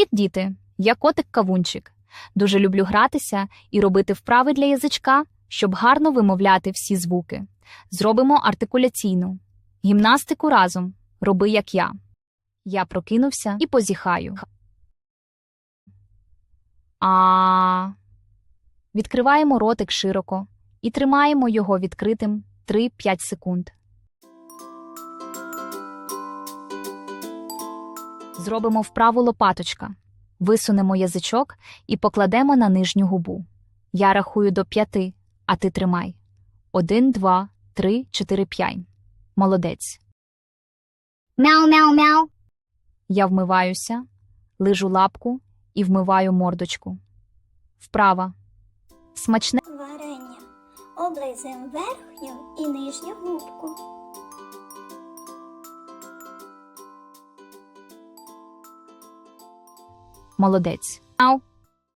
Привіт, діти! Я котик Кавунчик. Дуже люблю гратися і робити вправи для язичка, щоб гарно вимовляти всі звуки. Зробимо артикуляційну. Гімнастику разом. Роби, як я. Я прокинувся і позіхаю. А. Відкриваємо ротик широко і тримаємо його відкритим 3-5 секунд. Зробимо вправу лопаточка. Висунемо язичок і покладемо на нижню губу. Я рахую до п'яти, а ти тримай. Один, два, три, чотири, п'ять. Молодець. Мяу, мяу, мяу. Я вмиваюся, лижу лапку і вмиваю мордочку. Вправа. Смачне. Варення. Облизуємо верхню і нижню губку. Молодець. Ау.